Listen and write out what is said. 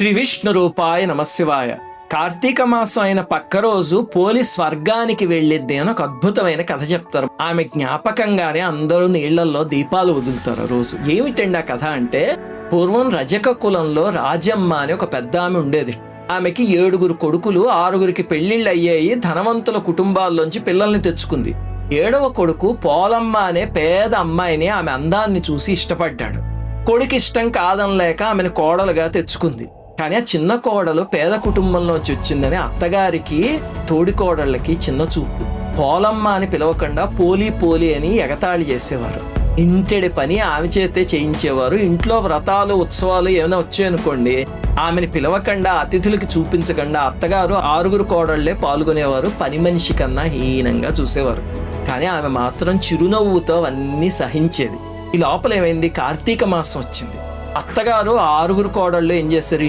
శ్రీ విష్ణు రూపాయ నమశివాయ. కార్తీక మాసం అయిన పక్క రోజు పోలి స్వర్గానికి వెళ్ళిద్ది అని ఒక అద్భుతమైన కథ చెప్తారు. ఆమె జ్ఞాపకంగానే అందరూ నీళ్ళలో దీపాలు వదులుతారు రోజు. ఏమిటండి ఆ కథ అంటే పూర్వం రజక కులంలో రాజమ్మ అని ఒక పెద్ద ఆమె ఉండేది. ఆమెకి ఏడుగురు కొడుకులు ఆరుగురికి పెళ్ళిళ్ళు అయ్యాయి ధనవంతుల కుటుంబాల్లోంచి పిల్లల్ని తెచ్చుకుంది. ఏడవ కొడుకు పోలమ్మ అనే పేద అమ్మాయిని ఆమె అందాన్ని చూసి ఇష్టపడ్డాడు. కొడుకు ఇష్టం కాదనలేక ఆమెను కోడలుగా తెచ్చుకుంది. కానీ ఆ చిన్న కోడలు పేద కుటుంబంలోంచి వచ్చిందని అత్తగారికి తోడి కోడళ్ళకి చిన్న చూపు. పోలమ్మ అని పిలవకుండా పోలి పోలి అని ఎగతాళి చేసేవారు. ఇంటిడి పని ఆమె చేతే చేయించేవారు. ఇంట్లో వ్రతాలు ఉత్సవాలు ఏమైనా వచ్చాయనుకోండి ఆమెను పిలవకుండా అతిథులకి చూపించకుండా అత్తగారు ఆరుగురు కోడళ్ళే పాల్గొనేవారు. పని మనిషి కన్నా హీనంగా చూసేవారు. కానీ ఆమె మాత్రం చిరునవ్వుతో అవన్నీ సహించేది. ఈ లోపల ఏమైంది కార్తీక మాసం వచ్చింది. అత్తగారు ఆరుగురు కోడళ్ళు ఏం చేశారు?